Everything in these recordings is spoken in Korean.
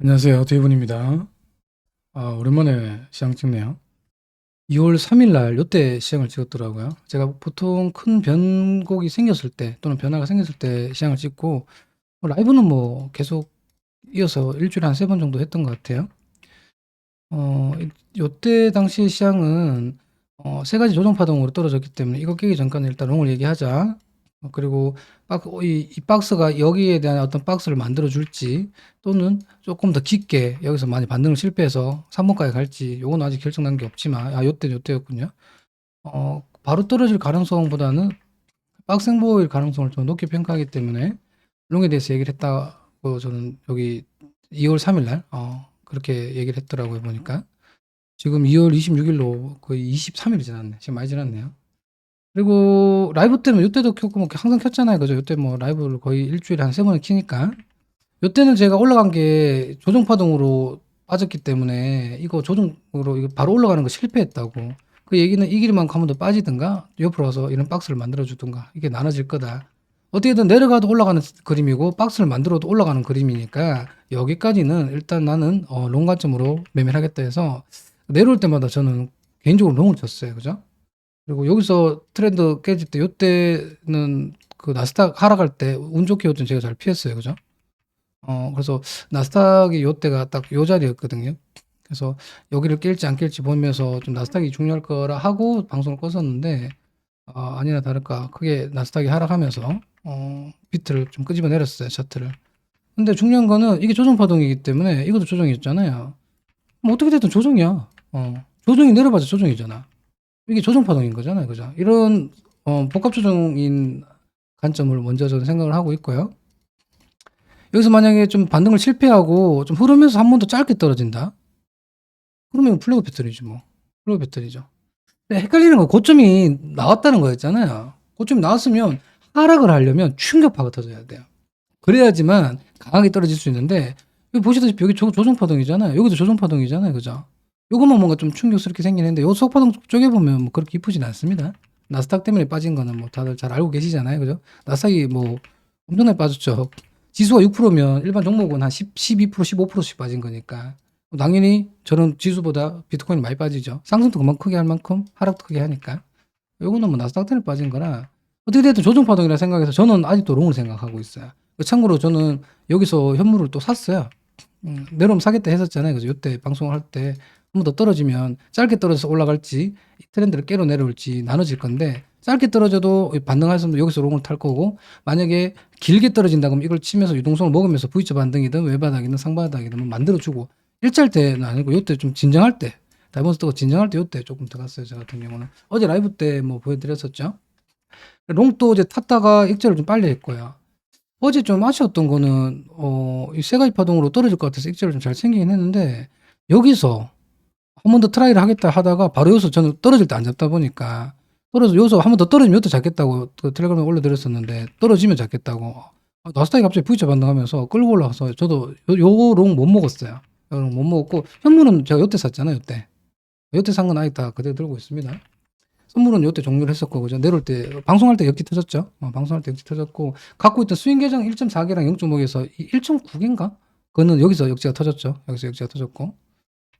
안녕하세요. 데이브입니다. 아, 오랜만에 시장 찍네요. 2월 3일 날 요때 시장을 찍었더라고요. 제가 보통 큰 변곡이 생겼을 때 또는 변화가 생겼을 때 시장을 찍고 뭐 라이브는 뭐 계속 이어서 일주일에 한 세 번 정도 했던 것 같아요. 어, 요때 당시 시장은 어, 세 가지 조정 파동으로 떨어졌기 때문에 이거 깨기 전까지 일단 롱을 얘기하자. 어, 그리고 박, 이, 이 박스가 여기에 대한 어떤 박스를 만들어 줄지 또는 조금 더 깊게 여기서 많이 반등을 실패해서 3번까지 갈지 요건 아직 결정난 게 없지만 아 요때 요때였군요. 어 바로 떨어질 가능성보다는 박스행보일 가능성을 좀 높게 평가하기 때문에 롱에 대해서 얘기를 했다고 저는 여기 2월 3일 날 어, 그렇게 얘기를 했더라고요 보니까 지금 2월 26일로 거의 23일이 지났네 지금 많이 지났네요. 그리고 라이브 때는 요때도 켰고 뭐 항상 켰잖아요 그죠 요때 뭐 라이브를 거의 일주일에 한 세 번을 키니까 요때는 제가 올라간 게 조정 파동으로 빠졌기 때문에 이거 조정으로 이거 바로 올라가는 거 실패했다고. 그 얘기는 이 길만 가면 더 빠지든가 옆으로 와서 이런 박스를 만들어 주든가 이게 나눠질 거다. 어떻게든 내려가도 올라가는 그림이고 박스를 만들어도 올라가는 그림이니까 여기까지는 일단 나는 어, 롱 관점으로 매매를 하겠다 해서 내려올 때마다 저는 개인적으로 롱을 쳤어요. 그죠? 그리고 여기서 트렌드 깨질 때 요때는 그 나스닥 하락할 때 운 좋게 요때는 제가 잘 피했어요. 그죠? 어, 그래서 나스닥이 요때가 딱 요 자리였거든요. 그래서 여기를 깰지 안 깰지 보면서 좀 나스닥이 중요할 거라 하고 방송을 껐었는데 어, 아니나 다를까 크게 나스닥이 하락하면서 어, 비트를 좀 끄집어 내렸어요 차트를. 근데 중요한 거는 이게 조정 파동이기 때문에 이것도 조정이었잖아요. 뭐 어떻게 됐든 조정이야. 어, 조정이 내려봐도 조정이잖아. 이게 조정 파동인 거잖아요, 그죠? 이런 어, 복합 조정인 관점을 먼저 저는 생각을 하고 있고요. 여기서 만약에 좀 반등을 실패하고 좀 흐르면서 한 번 더 짧게 떨어진다. 그러면 플래그 패턴이지 뭐. 플래그 패턴이죠. 헷갈리는 건 고점이 나왔다는 거였잖아요. 고점이 나왔으면 하락을 하려면 충격파가 터져야 돼요. 그래야지만 강하게 떨어질 수 있는데 여기 보시다시피 여기 조, 조정 파동이잖아요. 여기도 조정 파동이잖아요. 그죠? 요것만 뭔가 좀 충격스럽게 생기는데 요 속파동 쪽에 보면 뭐 그렇게 이쁘진 않습니다. 나스닥 때문에 빠진 거는 뭐 다들 잘 알고 계시잖아요. 그죠? 나스닥이 뭐 엄청나게 빠졌죠. 지수가 6%면 일반 종목은 한 10, 12%, 15%씩 빠진 거니까 당연히 저는 지수보다 비트코인이 많이 빠지죠. 상승도 그만 크게 할 만큼 하락도 크게 하니까 요거는 뭐 나스닥 때문에 빠진 거라 어떻게 됐든 조정 파동이라 생각해서 저는 아직도 롱을 생각하고 있어요. 참고로 저는 여기서 현물을 또 샀어요. 음, 내려오면 사겠다 했었잖아요. 그래서 이때 방송을 할 때 한 번 더 떨어지면 짧게 떨어져서 올라갈지 이 트렌드를 깨로 내려올지 나눠질 건데 짧게 떨어져도 반등할 수 없는 여기서 롱을 탈 거고 만약에 길게 떨어진다 그러면 이걸 치면서 유동성을 먹으면서 V자 반등이든 외바닥이든 상바닥이든 뭐 만들어주고 일자일 때는 아니고 요때 좀 진정할 때 다이몬스터가 진정할 때 요때 조금 들어갔어요 저 같은 경우는. 어제 라이브 때 뭐 보여드렸었죠? 롱도 이제 탔다가 익절을 좀 빨리 했고요. 어제 좀 아쉬웠던 거는 어이 세가지 파동으로 떨어질 것 같아서 익절을 좀 잘 챙기긴 했는데 여기서 한 번 더 트라이를 하겠다 하다가 바로 여기서 저는 떨어질 때 안 잡다 보니까 떨어져 여기서 한 번 더 떨어지면 이것도 잡겠다고 그 텔레그램에 올려드렸었는데 떨어지면 잡겠다고 아, 나스닥이 갑자기 V자 반등하면서 끌고 올라가서 저도 요 롱 못 먹었어요. 요 롱 못 먹었고 현물은 제가 요때 샀잖아요. 요때 요때 산 건 아직 다 그대로 들고 있습니다. 선물은 요때 종료를 했었고 그죠 내려올 때 방송할 때 역기 터졌죠. 어, 방송할 때 역기 터졌고 갖고 있던 스윙 계정 1.4개랑 0.5개에서 1.9개인가 그거는 여기서 역지가 터졌죠. 여기서 역지가 터졌고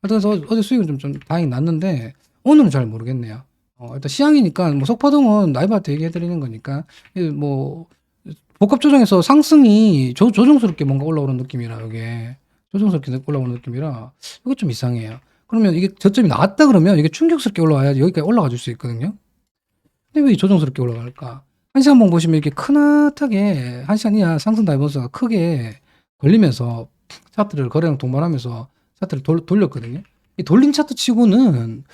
그래서 어제 수익은 좀, 좀 다행히 났는데 오늘은 잘 모르겠네요. 어, 일단 시향이니까 뭐 속파동은 라이브한테 얘기해드리는 거니까 이뭐 복합 조정에서 상승이 조, 조정스럽게 뭔가 올라오는 느낌이라 이게 조정스럽게 올라오는 느낌이라 이거 좀 이상해요. 그러면 이게 저점이 나왔다 그러면 이게 충격스럽게 올라와야지 여기까지 올라가 줄 수 있거든요. 근데 왜 조정스럽게 올라갈까? 한 시간 봉 보시면 이렇게 크나하게 한 시간 이하 상승 다이버스가 크게 걸리면서 차트를 거래량 동반하면서 차트를 돌, 돌렸거든요. 이 돌린 차트 치고는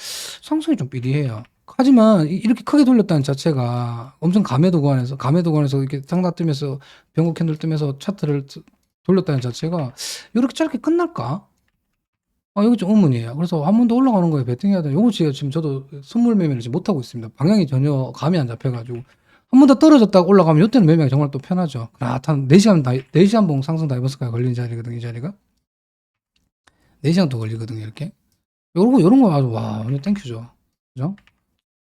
상승이 좀 삐리해요. 하지만 이- 이렇게 크게 돌렸다는 자체가 엄청 감해도 구간에서 감해도 구간에서 이렇게 상다 뜨면서 변곡 캔들 뜨면서 차트를 드- 돌렸다는 자체가 이렇게 짧게 끝날까? 아, 여기 좀 의문이에요. 그래서 한 번 더 올라가는 거에 베팅해야 돼. 요거 지금 저도 선물 매매를 지금 못하고 있습니다. 방향이 전혀 감이 안 잡혀가지고. 한 번 더 떨어졌다가 올라가면 이때는 매매가 정말 또 편하죠. 아, 한 4시간, 다, 4시간 봉 상승 다이버스까지 걸린 자리거든요, 이 자리가. 4시간 또 걸리거든요, 이렇게. 요런 거, 요런 거 아주, 와, 완전 땡큐죠. 그죠?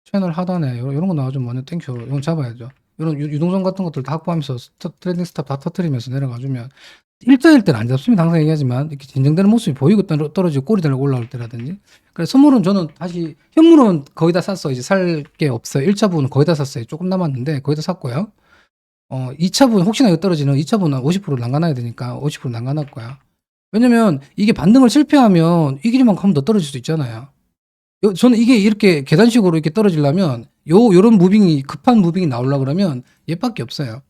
채널 하단에 요런, 거 나와주면 완전 땡큐. 이건 잡아야죠. 요런 유- 유동성 같은 것들 다 확보하면서 스타- 트레이딩 스탑 다 터트리면서 내려가주면 일자일 때는 안 잡습니다. 항상 얘기하지만 이렇게 진정되는 모습이 보이고 떨어- 떨어지고 꼬리 달고 올라올 때라든지. 그래서 선물은 저는 다시 현물은 거의 다 샀어. 이제 살 게 없어요. 1차 부분은 거의 다 샀어요. 조금 남았는데 거의 다 샀고요. 어, 2차 부분 혹시나 이거 떨어지는 2차 부분은 50% 난간해야 되니까 50% 난간할 거야. 왜냐면 이게 반등을 실패하면 이 길이만큼 한번 더 떨어질 수 있잖아요. 요- 저는 이게 이렇게 계단식으로 이렇게 떨어지려면 요 요런 무빙이 급한 무빙이 나오려 그러면 얘밖에 없어요.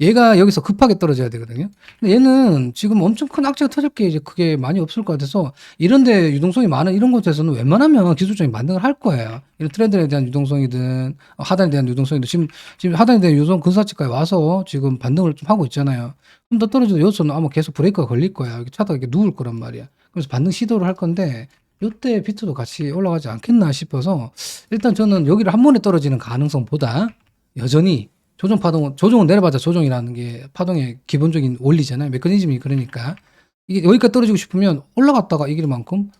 얘가 여기서 급하게 떨어져야 되거든요. 근데 얘는 지금 엄청 큰 악재가 게 이제 그게 많이 없을 것 같아서 이런데 유동성이 많은 이런 곳에서는 웬만하면 기술적인 반등을 할 거예요. 이런 트렌드에 대한 유동성이든 어, 하단에 대한 유동성이든 지금 지금 하단에 대한 유동 근사치까지 와서 지금 반등을 좀 하고 있잖아요. 좀 더 떨어져도 여기서는 아마 계속 브레이크가 걸릴 거야. 이렇게 차다가 이렇게 누울 거란 말이야. 그래서 반등 시도를 할 건데 이때 비트도 같이 올라가지 않겠나 싶어서 일단 저는 여기를 한 번에 떨어지는 가능성보다 여전히 조정 파동 조정은 내려봤자 조정이라는 게 파동의 기본적인 원리잖아요. 메커니즘이 그러니까 이게 여기까지 떨어지고 싶으면 올라갔다가 이길 만큼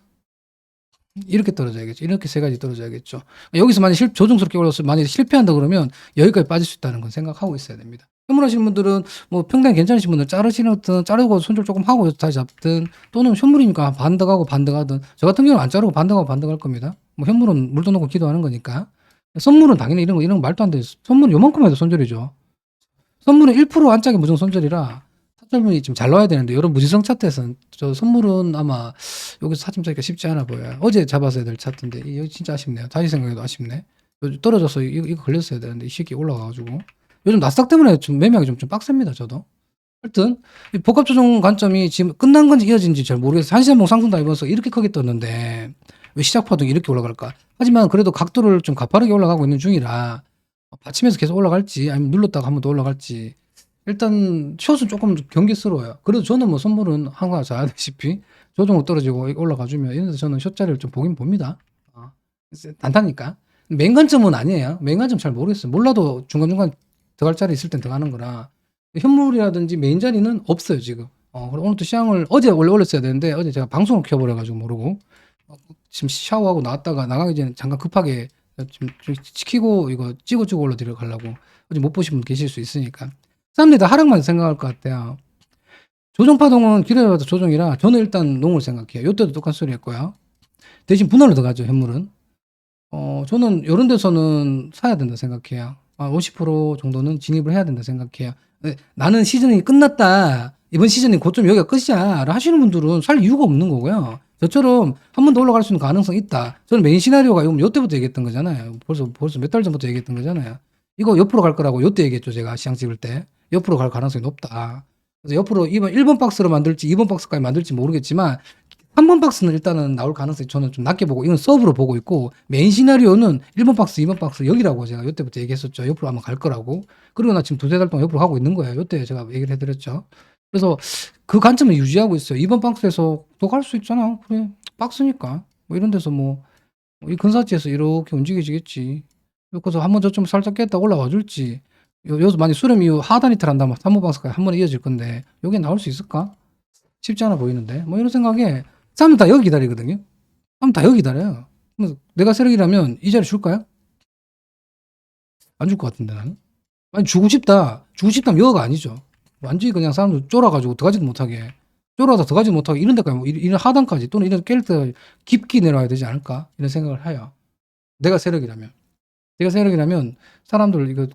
이렇게 떨어져야겠죠. 이렇게 세 가지 떨어져야겠죠. 여기서 만약 실, 조정스럽게 올라서 만약에 실패한다 그러면 여기까지 빠질 수 있다는 건 생각하고 있어야 됩니다. 현물하시는 분들은 뭐 평당 괜찮으신 분들 자르시든 자르고 손절 조금 하고 다시 잡든 또는 현물이니까 반등하고 반등하든 저 같은 경우는 안 자르고 반등하고 반등할 겁니다. 뭐 현물은 물도 넣고 기도하는 거니까 선물은 당연히 이런 거 이런 거 말도 안 돼. 선물은 요만큼 해도 손절이죠. 선물은 1% 안짝이 무조건 손절이라 타점이 좀잘 나와야 되는데 이런 무지성 차트에서는 저 선물은 아마 여기서 타점 잡기가 쉽지 않아 보여요. 어제 잡았어야 될 차트인데 이거 진짜 아쉽네요. 다시 생각해도 아쉽네. 떨어져서 이거, 이거 걸렸어야 되는데 이 시기 올라가가지고 요즘 나스닥 때문에 좀 매매하기 좀, 좀 빡셉니다. 저도. 하여튼 이 복합 조정 관점이 지금 끝난 건지 이어진지 잘 모르겠어요. 한시한봉 상승 다니면서 이렇게 크게 떴는데 왜 시작 파동이 이렇게 올라갈까? 하지만 그래도 각도를 좀 가파르게 올라가고 있는 중이라 받침에서 계속 올라갈지 아니면 눌렀다가 한 번 더 올라갈지 일단 숏은 조금 경계스러워요. 그래도 저는 뭐 선물은 항상 잘 아다시피 조정으로 떨어지고 올라가주면 이런 데서 저는 숏 자리를 좀 보긴 봅니다. 어, 단타니까. 맹관점은 아니에요. 맹관점 잘 모르겠어요. 몰라도 중간중간 들어갈 자리 있을 땐 들어가는 거라. 현물이라든지 메인 자리는 없어요, 지금. 어, 오늘 또 시향을 어제 원래 올렸어야 되는데 어제 제가 방송을 켜버려가지고 모르고 어, 지금 샤워하고 나왔다가 나가기 전에 잠깐 급하게 지금 좀 지키고 이거 찍어 주고 올려 들어가려고 어제 못 보신 분 계실 수 있으니까 사람들이 다 하락만 생각할 것 같아요. 조정 파동은 기다려봐도 조정이라 저는 일단 농을 생각해요. 요때도 똑같은 소리 했고요. 대신 분할로 들어가죠 현물은. 어 저는 이런 데서는 사야 된다 생각해요. 아, 50% 정도는 진입을 해야 된다 생각해요. 네, 나는 시즌이 끝났다. 이번 시즌이 고점 여기가 끝이야. 라고 하시는 분들은 살 이유가 없는 거고요. 저처럼 한 번 더 올라갈 수 있는 가능성이 있다. 저는 메인 시나리오가 이거 요때부터 얘기했던 거잖아요. 벌써 벌써 몇 달 전부터 얘기했던 거잖아요. 이거 옆으로 갈 거라고 요때 얘기했죠. 제가 시장 찍을 때. 옆으로 갈 가능성이 높다. 그래서 옆으로 이번 1번 박스로 만들지 2번 박스까지 만들지 모르겠지만 3번 박스는 일단은 나올 가능성이 저는 좀 낮게 보고 이건 서브로 보고 있고 메인 시나리오는 1번 박스, 2번 박스 여기라고 제가 요때부터 얘기했었죠. 옆으로 아마 갈 거라고. 그리고 나 지금 두세 달 동안 옆으로 가고 있는 거예요. 요때 제가 얘기를 해드렸죠. 그래서 그 관점을 유지하고 있어요. 2번 박스에서 더갈수 있잖아. 그래. 박스니까. 뭐 이런 데서 뭐, 이 근사지에서 이렇게 움직여지겠지. 그래서 한 번 저좀 살짝 깼다 올라와 줄지. 요, 여기서 만약 수렴 이후 하단 이틀 한다면 3번 박스까지 한 번에 이어질 건데, 여기 나올 수 있을까? 쉽지 않아 보이는데. 뭐 이런 생각에, 사람들 다 여기 기다리거든요. 사람 다 여기 기다려요. 내가 세력이라면 이 자리 줄까요? 안 줄 것 같은데 나는. 아니 주고 싶다. 주고 싶다면 여가 아니죠. 완전히 그냥 사람들 쫄아가지고 들어가지도 못하게 쫄아서 들어가지 못하게 이런 데까지 뭐 이런 하단까지 또는 이런 깰때 깊게 내려와야 되지 않을까 이런 생각을 해요. 내가 세력이라면 내가 세력이라면 사람들 이거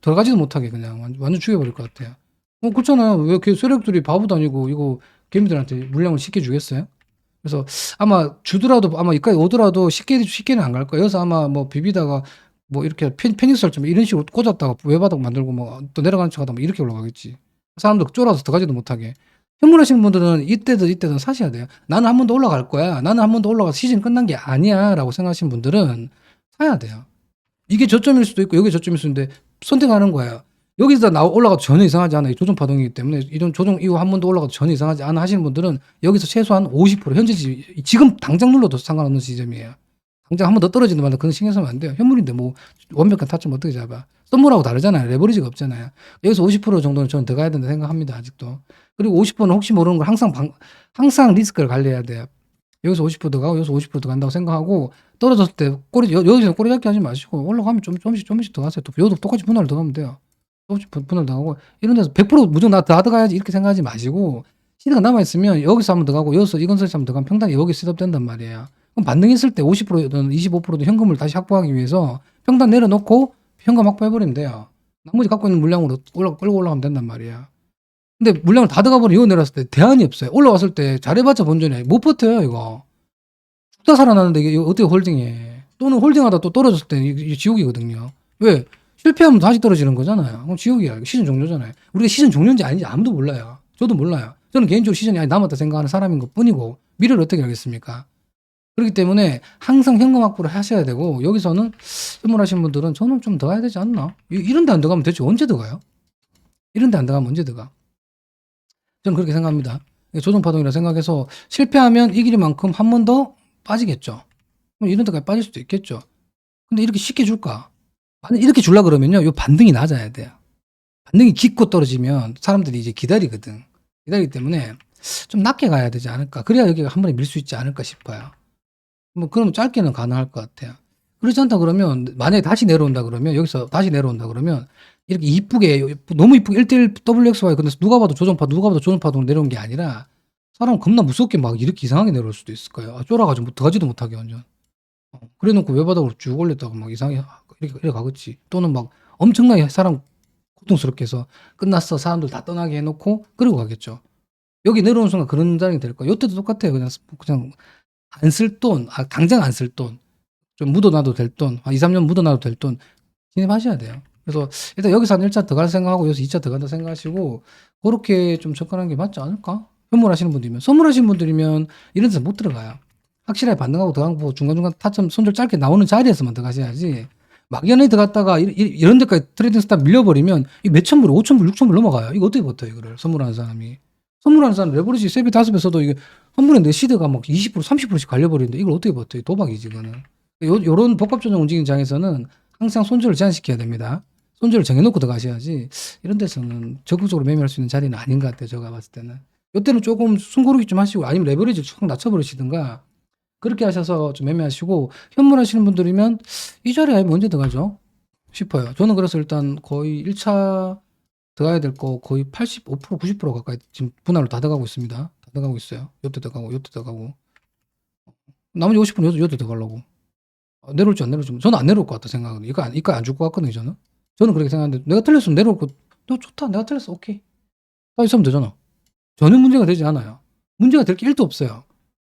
들어가지도 못하게 그냥 완- 완전 죽여버릴 것 같아요. 어 그렇잖아요. 왜 그 세력들이 바보도 아니고 이거 개미들한테 물량을 쉽게 주겠어요? 그래서 아마 주더라도 아마 여기까지 오더라도 쉽게 쉽게는 안 갈 거예요. 여기서 아마 뭐 비비다가 뭐 이렇게 펜, 설정 이런 식으로 꽂았다가 외바닥 만들고 뭐 또 내려가는 척하다 뭐 이렇게 올라가겠지. 사람들 쫄아서 들어가지도 못하게. 현물하시는 분들은 이때든 이때든 사셔야 돼요. 나는 한 번 더 올라갈 거야. 나는 한 번 더 올라가서 시즌 끝난 게 아니야. 라고 생각하시는 분들은 사야 돼요. 이게 저점일 수도 있고 여기 저점일 수도 있는데 선택하는 거예요. 여기서 나 올라가도 전혀 이상하지 않아요. 조정 파동이기 때문에 이런 조정 이후 한 번 더 올라가도 전혀 이상하지 않아 하시는 분들은 여기서 최소한 50% 현재 지- 지금 당장 눌러도 상관없는 시점이에요. 당장 한 번 더 떨어지는 말은 그건 신경 쓰면 안 돼요. 현물인데 뭐 완벽한 타점 어떻게 잡아? 선물하고 다르잖아요. 레버리지가 없잖아요. 여기서 50% 정도는 저는 들어가야 된다 생각합니다. 아직도. 그리고 50%는 혹시 모르는 걸 항상 방, 항상 리스크를 관리해야 돼요. 여기서 50% 들어가고 여기서 50% 들어간다고 생각하고 떨어졌을 때 꼬리 여, 여기서 꼬리 잡기 하지 마시고 올라가면 좀 조금씩 조금씩 들어가세요. 또 여기도 똑같이 분할 들어가면 돼요. 조금씩 분- 분할 당하고 이런 데서 100% 무조건 나다 들어가야지 이렇게 생각하지 마시고 시드가 남아 있으면 여기서 한번 들어가고 여기서 이건 설치 한번 들어가면 평당이 여기 셋업 된단 말이에요. 그럼 반등했을 때 50%든 25%든 현금을 다시 확보하기 위해서 평당 내려놓고 현금 확보해버리면 돼요. 나머지 갖고 있는 물량으로 올라 끌고 올라가면 된단 말이에요. 근데 물량을 다 들어가 버리면 이거 내렸을 때 대안이 없어요. 올라왔을 때 잘해봤자 본전에 못 버텨요 이거. 죽다 살아나는데 이게 어떻게 홀딩해? 또는 홀딩하다 또 떨어졌을 때 이게 지옥이거든요. 왜? 실패하면 다시 떨어지는 거잖아요. 그럼 지옥이야. 시즌 종료잖아요. 우리가 시즌 종료인지 아닌지 아무도 몰라요. 저도 몰라요. 저는 개인적으로 시즌이 아직 남았다 생각하는 사람인 것 뿐이고 미래를 어떻게 알겠습니까? 그렇기 때문에 항상 현금 확보를 하셔야 되고 여기서는 선물하신 분들은 저는 좀더 가야 되지 않나? 이- 이런 데 안 들어가면 대체 언제 들어가요? 이런 데 안 들어가면 언제 들어가? 저는 그렇게 생각합니다. 조정 파동이라 생각해서 실패하면 이 길이만큼 한 번 더 빠지겠죠. 이런 데까지 빠질 수도 있겠죠. 근데 이렇게 쉽게 줄까? 이렇게 줄라 그러면요, 요 반등이 낮아야 돼요. 반등이 깊고 떨어지면 사람들이 이제 기다리거든. 기다리기 때문에 좀 낮게 가야 되지 않을까. 그래야 여기가 한 번에 밀 수 있지 않을까 싶어요. 뭐, 그럼 짧게는 가능할 것 같아요. 그렇지 않다 그러면, 만약에 다시 내려온다 그러면, 여기서 다시 내려온다 그러면, 이렇게 이쁘게, 너무 이쁘게 1대1 WXY, 근데 누가 봐도 조정파, 누가 봐도 조정파동으로 내려온 게 아니라, 사람 겁나 무섭게 막 이렇게 이상하게 내려올 수도 있을 거예요. 아, 쫄아가지고 뭐 들어가지도 못하게 완전. 어, 그래 놓고 외바닥으로 쭉 올렸다가 막 이상하게 이렇게, 이렇게 가겠지. 또는 막 엄청나게 사람 고통스럽게 해서 끝났어. 사람들 다 떠나게 해놓고 그러고 가겠죠. 여기 내려오는 순간 그런 장이 될 거야. 이때도 똑같아요. 그냥, 그냥 안 쓸 돈, 아, 당장 안 쓸 돈, 좀 묻어놔도 될 돈, 한 2, 3년 묻어놔도 될 돈, 진입하셔야 돼요. 그래서 일단 여기서 한 1차 들어갈 생각하고 여기서 2차 들어간다 생각하시고, 그렇게 좀 접근하는 게 맞지 않을까? 현물하시는 분들이면. 선물하시는 분들이면 이런 데서 못 들어가요. 확실하게 반등하고 들어가고 중간중간 타점 손절 짧게 나오는 자리에서만 들어가셔야지. 막연히 들어갔다가 이- 이- 이런 데까지 트레이딩 스타 밀려버리면 이 몇천 불, 오천 불, 육천 불 넘어가요. 이거 어떻게 버텨요, 이거를 선물하는 사람이. 선물하는 사람 레버리지 세배 다섯 배 써도 이게 선물에 내 시드가 막 20% 30%씩 갈려버리는데 이걸 어떻게 버텨요? 도박이지, 이거는. 요, 요런 복합조정 움직이는 장에서는 항상 손절을 제한시켜야 됩니다. 손절을 정해놓고 들어가셔야지 이런 데서는 적극적으로 매매할 수 있는 자리는 아닌 것 같아요. 제가 봤을 때는. 이때는 조금 숨고르기 좀 하시고 아니면 레버리지 쭉 낮춰버리시든가 그렇게 하셔서 좀 매매하시고 현물하시는 분들이면 이 자리에 언제 들어가죠? 싶어요. 저는 그래서 일단 거의 1차 들어가야 될 거 거의 85% 90% 가까이 지금 분할로 다 들어가고 있습니다. 다 들어가고 있어요. 요때 들어가고 요때 들어가고. 나머지 50%는 요때, 요때 들어가려고. 어, 내려올지 안 내려올지 저는 안 내려올 것 같다 생각은. 이거 안, 이거 안줄 것 같거든요 저는. 저는 그렇게 생각하는데 내가 틀렸으면 내려올 거너 좋다. 내가 틀렸어. 오케이. 다 있으면 되잖아. 전혀 문제가 되지 않아요. 문제가 될 게 1도 없어요.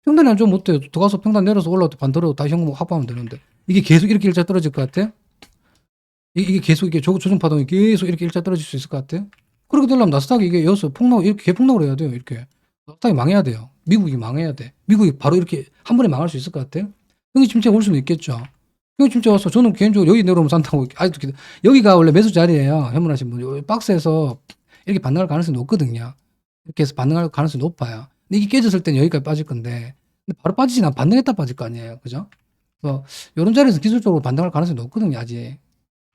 평단이 안 좋으면 못해요 들어가서 평단 내려서 올라올 때 반대로 다시 현금 확보하면 되는데. 이게 계속 이렇게 일자 떨어질 것 같아? 이- 이게 계속 이게 조- 조정 파동이 계속 이렇게 일자 떨어질 수 있을 것 같아? 그렇게 되려면 나스닥이 이게 여기서 폭락 이렇게 개폭락을 해야 돼요 이렇게 나스닥이 망해야 돼요. 미국이 망해야 돼. 미국이 바로 이렇게 한 번에 망할 수 있을 것 같아? 형이 침체 올 수는 있겠죠. 형이 침체 와서 저는 개인적으로 여기 내려오면 산다고 아직도 여기가 원래 매수 자리예요. 현문하신 분. 박스에서 이렇게 반등할 가능성이 높거든요. 이렇게 해서 반등할 가능성이 높아요. 근데 이게 깨졌을 땐 여기까지 빠질 건데 바로 빠지진 않 반등했다 빠질 거 아니에요. 그죠? 그래서 이런 자리에서 기술적으로 반등할 가능성이 높거든요 아직.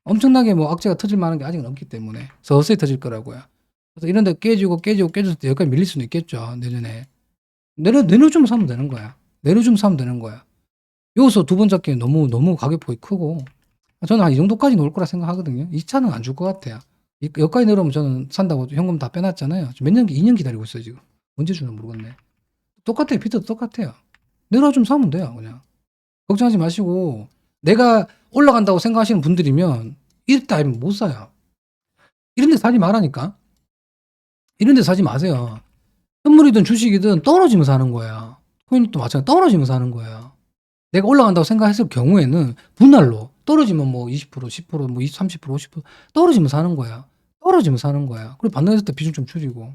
엄청나게 뭐 악재가 터질 만한 게 아직은 없기 때문에. 서서히 터질 거라고요. 그래서 이런 데 깨지고 깨지고 때 여기까지 밀릴 수는 있겠죠. 내년에. 내려, 내려주면 사면 되는 거야. 내려주면 사면 되는 거야. 여기서 두 번 잡기엔 너무, 너무 가격폭이 크고 저는 한 이 정도까지 놓을 거라 생각하거든요. 이 차는 안 줄 것 같아요. 이- 여기까지 내려오면 저는 산다고 현금 다 빼놨잖아요. 몇 년, 2년 기다리고 있어요, 지금. 언제 주나 모르겠네. 똑같아요. 비트도 똑같아요. 내려주면 사면 돼요, 그냥. 걱정하지 마시고 내가 올라간다고 생각하시는 분들이면 때 아니면 못 사요. 이런 데 사지 말라니까. 이런 데 사지 마세요. 선물이든 주식이든 떨어지면 사는 거야. 코인도 마찬가지 떨어지면 사는 거야. 내가 올라간다고 생각했을 경우에는 분할로 떨어지면 뭐 20%, 10%, 뭐 20, 30%, 50% 떨어지면 사는 거야. 떨어지면 사는 거야. 그리고 반등했을 때 비중 좀 줄이고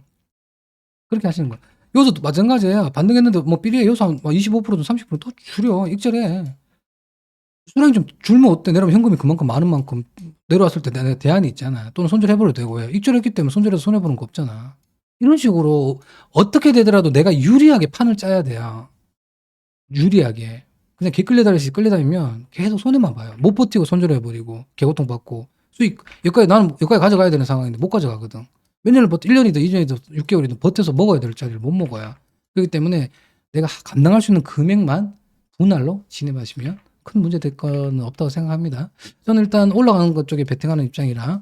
그렇게 하시는 거야. 여기서도 마찬가지야. 반등했는데 뭐 삐리에 한 25%든 30%더 줄여. 익절해. 수량이 좀 줄면 어때? 내려면 현금이 그만큼 많은 만큼 내려왔을 때 내 대안이 있잖아. 또는 손절해버려도 되고 왜? 익절했기 때문에 손절해서 손해보는 거 없잖아. 이런 식으로 어떻게 되더라도 내가 유리하게 판을 짜야 돼요. 유리하게. 그냥 개 끌려다니시 끌려다니면 계속 손해만 봐요. 못 버티고 손절해버리고 개고통 받고 수익 여기까지 나는 여기까지 가져가야 되는 상황인데 못 가져가거든. 몇 년을 버텨 1년이든 2년이든 6개월이든 버텨서 먹어야 될 자리를 못 먹어요. 그렇기 때문에 내가 감당할 수 있는 금액만 분할로 진입하시면 큰 문제 될 거는 없다고 생각합니다. 저는 일단 올라가는 것 쪽에 베팅하는 입장이라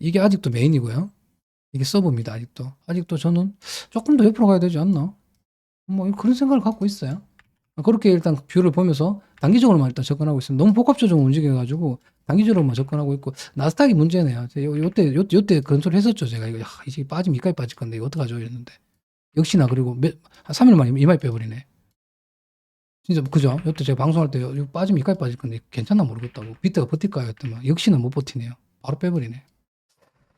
이게 아직도 메인이고요. 이게 서브입니다. 아직도. 아직도 저는 조금 더 옆으로 가야 되지 않나? 뭐 그런 생각을 갖고 있어요. 그렇게 일단 뷰를 보면서 단기적으로만 일단 접근하고 있습니다. 너무 복합적으로 움직여가지고 단기적으로만 접근하고 있고 나스닥이 문제네요. 저 요, 요때 요, 요때 그런 소리 했었죠. 제가 이거 야, 이제 빠지면 이까지 빠질 건데 이거 어떡하죠 이랬는데 역시나 그리고 몇, 한 3일 만에 이마에 빼버리네. 진짜 그죠? 요때 제가 방송할 때 이거 빠지면 이까지 빠질 건데 괜찮나 모르겠다고 비트가 버틸까요? 했더만 역시나 못 버티네요. 바로 빼버리네.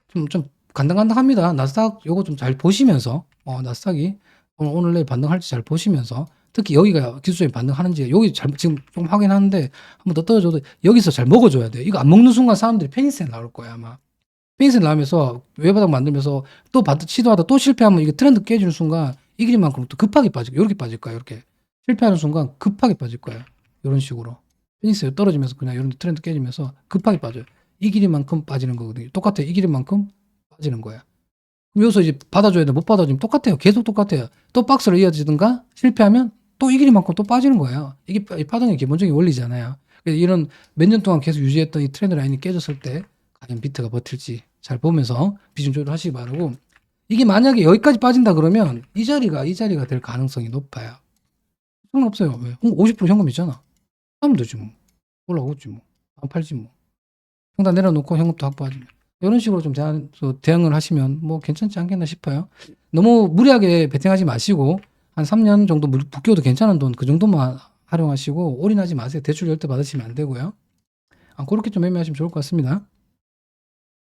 좀 좀 간당간당합니다. 나스닥 요거 좀 잘 보시면서 어 나스닥이 오늘, 오늘 내일 반등할지 잘 보시면서 특히 여기가 기술적인 반등하는지 여기 잘 지금 좀 확인하는데 한번 더 떨어져도 여기서 잘 먹어줘야 돼. 이거 안 먹는 순간 사람들이 페니스에 나올 거야 아마. 페니스에 나오면서 외바닥 만들면서 또 반등 시도하다 또 실패하면 이게 트렌드 깨지는 순간 이길 만큼 또 급하게 빠지고 이렇게 빠질 거야 이렇게 실패하는 순간 급하게 빠질 거야 이런 식으로 페니스에 떨어지면서 그냥 이런 트렌드 깨지면서 급하게 빠져요. 이 길이만큼 빠지는 거거든요. 똑같아 이 길이만큼 빠지는. 그럼 여기서 이제 받아줘야 돼. 못 받아주면 똑같아요. 계속 똑같아요. 또 박스로 이어지든가 실패하면 또 이 길이만큼 또 빠지는 거예요. 이게 이 파동의 기본적인 원리잖아요. 그래서 이런 몇 년 동안 계속 유지했던 이 트렌드 라인이 깨졌을 때 과연 비트가 버틸지 잘 보면서 비중 조절하시기 바라고 이게 만약에 여기까지 빠진다 그러면 이 자리가 이 자리가 될 가능성이 높아요. 상관없어요. 왜? 50% 현금 있잖아. 하면 되지 뭐. 올라오지 뭐. 안 팔지 뭐. 평단 내려놓고 현금도 확보하지. 이런 식으로 좀 대응을 하시면 뭐 괜찮지 않겠나 싶어요. 너무 무리하게 베팅하지 마시고 한 3년 정도 물- 묶여도 괜찮은 돈 그 정도만 활용하시고 올인하지 마세요. 대출 열때 받으시면 안 되고요. 아, 그렇게 좀 매매하시면 좋을 것 같습니다.